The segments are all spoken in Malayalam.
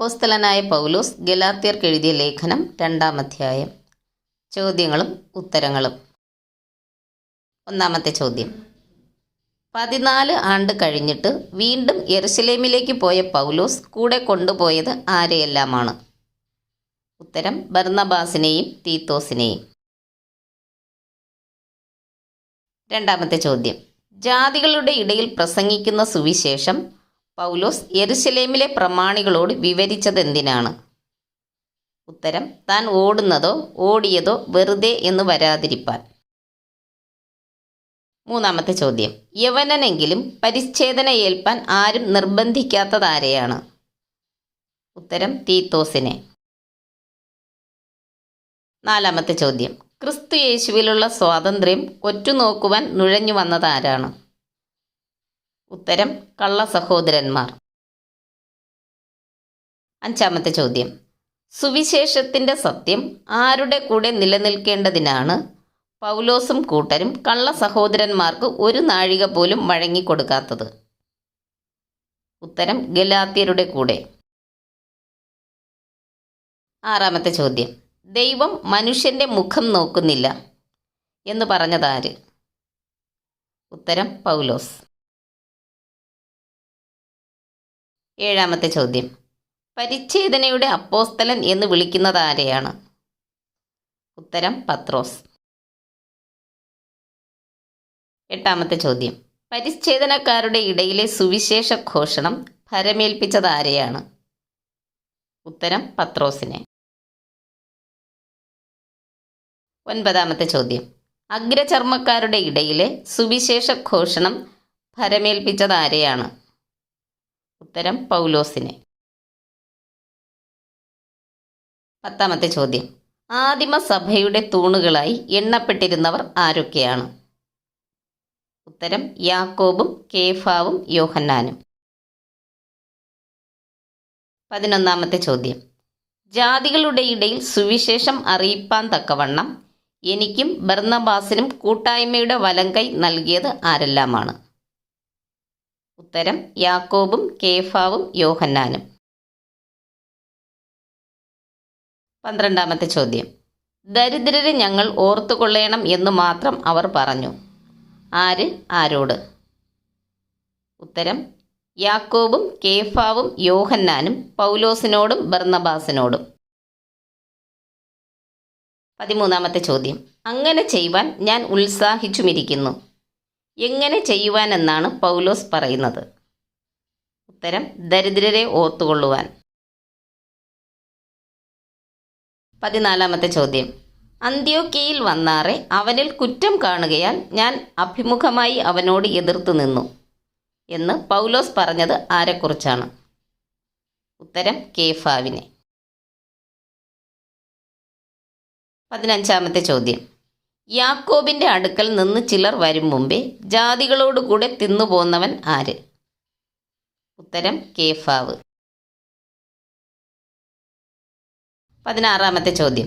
അപ്പോസ്തലനായ പൗലോസ് ഗലാത്യർക്ക് എഴുതിയ ലേഖനം രണ്ടാം അധ്യായം. ചോദ്യങ്ങളും ഉത്തരങ്ങളും. ഒന്നാമത്തെ ചോദ്യം. പതിനാല് ആണ്ട് കഴിഞ്ഞിട്ട് വീണ്ടും യെറുശലേമിലേക്ക് പോയ പൗലോസ് കൂടെ കൊണ്ടുപോയത് ആരെയെല്ലാമാണ്? ഉത്തരം ബർന്നബാസിനെയും തീത്തോസിനെയും. രണ്ടാമത്തെ ചോദ്യം. ജാതികളുടെ ഇടയിൽ പ്രസംഗിക്കുന്ന സുവിശേഷം പൗലോസ് യെരുശലേമിലെ പ്രമാണികളോട് വിവരിച്ചതെന്തിനാണ്? ഉത്തരം താൻ ഓടുന്നതോ ഓടിയതോ വെറുതെ എന്ന് വരാതിരിപ്പാൻ. മൂന്നാമത്തെ ചോദ്യം യവനനെങ്കിലും പരിച്ഛേദന ഏൽപ്പാൻ ആരും നിർബന്ധിക്കാത്തതാരെയാണ്? ഉത്തരം തീത്തോസിനെ. നാലാമത്തെ ചോദ്യം ക്രിസ്തു യേശുവിലുള്ള സ്വാതന്ത്ര്യം ഒറ്റുനോക്കുവാൻ നുഴഞ്ഞു വന്നതാരാണ്? ഉത്തരം കള്ള സഹോദരന്മാർ. അഞ്ചാമത്തെ ചോദ്യം. സുവിശേഷത്തിന്റെ സത്യം ആരുടെ കൂടെ നിലനിൽക്കേണ്ടതിനാണ് പൗലോസും കൂട്ടരും കള്ള സഹോദരന്മാർക്ക് ഒരു നാഴിക പോലും വഴങ്ങിക്കൊടുക്കാത്തത് ഉത്തരം ഗലാത്യരുടെ കൂടെ. ആറാമത്തെ ചോദ്യം. ദൈവം മനുഷ്യന്റെ മുഖം നോക്കുന്നില്ല എന്ന് പറഞ്ഞതാര്? ഉത്തരം പൗലോസ്. ഏഴാമത്തെ ചോദ്യം. പരിച്ഛേദനയുടെ അപ്പോസ്തലൻ എന്ന് വിളിക്കുന്നത് ആരെയാണ്? ഉത്തരം പത്രോസ്. എട്ടാമത്തെ ചോദ്യം. പരിച്ഛേദനക്കാരുടെ ഇടയിലെ സുവിശേഷ ഘോഷണം ഭരമേൽപ്പിച്ചത് ആരെയാണ്? ഉത്തരം പത്രോസിനെ. ഒൻപതാമത്തെ ചോദ്യം. അഗ്രചർമ്മക്കാരുടെ ഇടയിലെ സുവിശേഷ ഘോഷണം ഭരമേൽപ്പിച്ചത് ആരെയാണ്? ഉത്തരം പൗലോസിന്. പത്താമത്തെ ചോദ്യം. ആദിമസഭയുടെ തൂണുകളായി എണ്ണപ്പെട്ടിരുന്നവർ ആരൊക്കെയാണ്? ഉത്തരം യാക്കോബും കേഫാവും യോഹന്നാനും. പതിനൊന്നാമത്തെ ചോദ്യം. ജാതികളുടെ ഇടയിൽ സുവിശേഷം അറിയിപ്പാൻ തക്കവണ്ണം എനിക്കും ബർന്നബാസിനും കൂട്ടായ്മയുടെ വലങ്കൈ നൽകിയത് ആരെല്ലാമാണ്? ഉത്തരം യാക്കോബും കേഫാവും യോഹന്നാനും. പന്ത്രണ്ടാമത്തെ ചോദ്യം. ദരിദ്രരെ ഞങ്ങൾ ഓർത്തുകൊള്ളണം എന്ന് മാത്രം അവർ പറഞ്ഞു. ആര്? ആരോട്? ഉത്തരം യാക്കോബും കേഫാവും യോഹന്നാനും പൗലോസിനോടും ബർണബാസിനോടും പതിമൂന്നാമത്തെ ചോദ്യം. അങ്ങനെ ചെയ്യുവാൻ ഞാൻ ഉത്സാഹിച്ചുമിരിക്കുന്നു. എങ്ങനെ ചെയ്യുവാനെന്നാണ് പൗലോസ് പറയുന്നത്. ഉത്തരം ദരിദ്രരെ ഓർത്തുകൊള്ളുവാൻ. പതിനാലാമത്തെ ചോദ്യം. അന്ത്യോക്കയിൽ വന്നാറെ അവനിൽ കുറ്റം കാണുകയാൽ ഞാൻ അഭിമുഖമായി അവനോട് എതിർത്തു നിന്നു എന്ന് പൗലോസ് പറഞ്ഞത് ആരെക്കുറിച്ചാണ്? ഉത്തരം കേഫാവിനെ. പതിനഞ്ചാമത്തെ ചോദ്യം. യാക്കോബിന്റെ അടുക്കൽ നിന്ന് ചിലർ വരും മുമ്പേ ജാതികളോടുകൂടെ തിന്നുപോന്നവൻ ആര്? ഉത്തരം കേഫാവ്. പതിനാറാമത്തെ ചോദ്യം.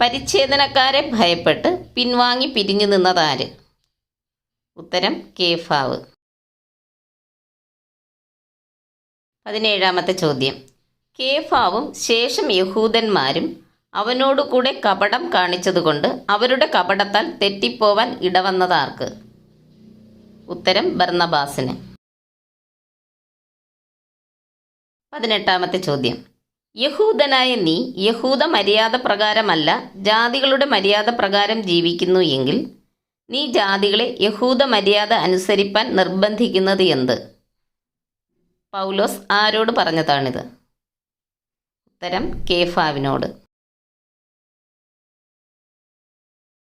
പരിച്ഛേദനക്കാരെ ഭയപ്പെട്ട് പിൻവാങ്ങി പിരിഞ്ഞു നിന്നതാര് ഉത്തരം കേഫാവ്. പതിനേഴാമത്തെ ചോദ്യം. കേഫാവും ശേഷം യഹൂദന്മാരും അവനോടുകൂടെ കപടം കാണിച്ചതുകൊണ്ട് അവരുടെ കപടത്താൽ തെറ്റിപ്പോവാൻ ഇടവന്നതാർക്ക്? ഉത്തരം ഭർണബാസിന് പതിനെട്ടാമത്തെ ചോദ്യം. യഹൂദനായ നീ യഹൂദ മര്യാദ പ്രകാരമല്ല ജാതികളുടെ മര്യാദ പ്രകാരം ജീവിക്കുന്നു എങ്കിൽ നീ ജാതികളെ യഹൂദ മര്യാദ അനുസരിപ്പാൻ നിർബന്ധിക്കുന്നത് എന്ത്? പൗലോസ് ആരോട് പറഞ്ഞതാണിത്? ഉത്തരം കേഫാവിനോട്.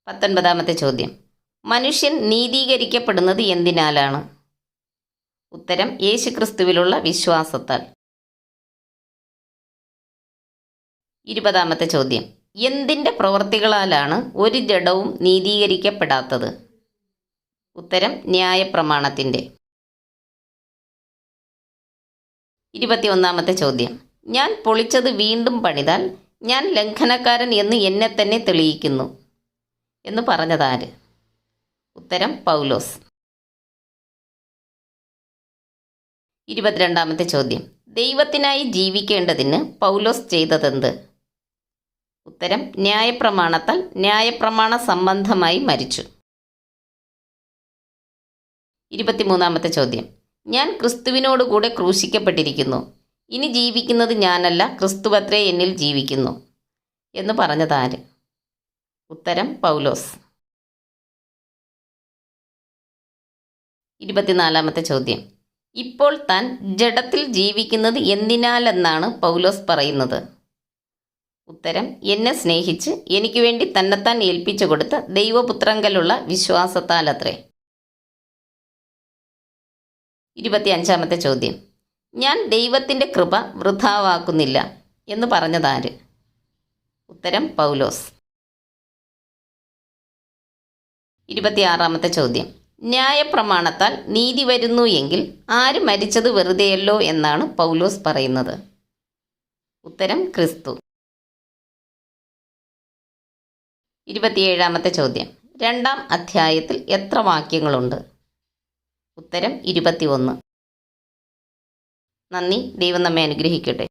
പത്തൊൻപതാമത്തെ ചോദ്യം. മനുഷ്യൻ നീതീകരിക്കപ്പെടുന്നത് എന്തിനാലാണ്? ഉത്തരം യേശുക്രിസ്തുവിലുള്ള വിശ്വാസത്താൽ. ഇരുപതാമത്തെ ചോദ്യം. എന്തിന്റെ പ്രവൃത്തികളാലാണ് ഒരു ജഡവും നീതീകരിക്കപ്പെടാത്തത്? ഉത്തരം ന്യായപ്രമാണത്തിന്റെ. ഇരുപത്തിയൊന്നാമത്തെ ചോദ്യം. ഞാൻ പൊളിച്ചത് വീണ്ടും പണിതാൽ ഞാൻ ലംഘനക്കാരൻ എന്ന് എന്നെ തന്നെ തെളിയിക്കുന്നു. എന്ന് പറഞ്ഞതാര് ഉത്തരം പൗലോസ്. ഇരുപത്തിരണ്ടാമത്തെ ചോദ്യം. ദൈവത്തിനായി ജീവിക്കേണ്ടതിന് പൗലോസ് ചെയ്തതെന്ത്? ഉത്തരം ന്യായപ്രമാണത്താൽ ന്യായപ്രമാണ സംബന്ധമായി മരിച്ചു. ഇരുപത്തിമൂന്നാമത്തെ ചോദ്യം. ഞാൻ ക്രിസ്തുവിനോടുകൂടെ ക്രൂശിക്കപ്പെട്ടിരിക്കുന്നു. ഇനി ജീവിക്കുന്നത് ഞാനല്ല ക്രിസ്തുവത്രേ എന്നിൽ ജീവിക്കുന്നു. എന്ന് പറഞ്ഞതാര് ഉത്തരം പൗലോസ്. ഇരുപത്തിനാലാമത്തെ ചോദ്യം. ഇപ്പോൾ താൻ ജഡത്തിൽ ജീവിക്കുന്നത് എന്തിനാലെന്നാണ് പൗലോസ് പറയുന്നത്? ഉത്തരം എന്നെ സ്നേഹിച്ച് എനിക്ക് വേണ്ടി തന്നെത്താൻ ഏൽപ്പിച്ചു കൊടുത്ത ദൈവപുത്രങ്കലുള്ള വിശ്വാസത്താലത്രേ. ഇരുപത്തിയഞ്ചാമത്തെ ചോദ്യം. ഞാൻ ദൈവത്തിന്റെ കൃപ വൃഥാവാക്കുന്നില്ല എന്ന് പറഞ്ഞതാര്? ഉത്തരം പൗലോസ്. ഇരുപത്തിയാറാമത്തെ ചോദ്യം. ന്യായപ്രമാണത്താൽ നീതി വരുന്നു എങ്കിൽ ആര് മരിച്ചത് വെറുതെയല്ലോ എന്നാണ് പൗലോസ് പറയുന്നത്. ഉത്തരം ക്രിസ്തു. ഇരുപത്തിയേഴാമത്തെ ചോദ്യം. രണ്ടാം അധ്യായത്തിൽ എത്ര വാക്യങ്ങളുണ്ട്? ഉത്തരം ഇരുപത്തിയൊന്ന്. നന്ദി. ദൈവം നമ്മെ അനുഗ്രഹിക്കട്ടെ.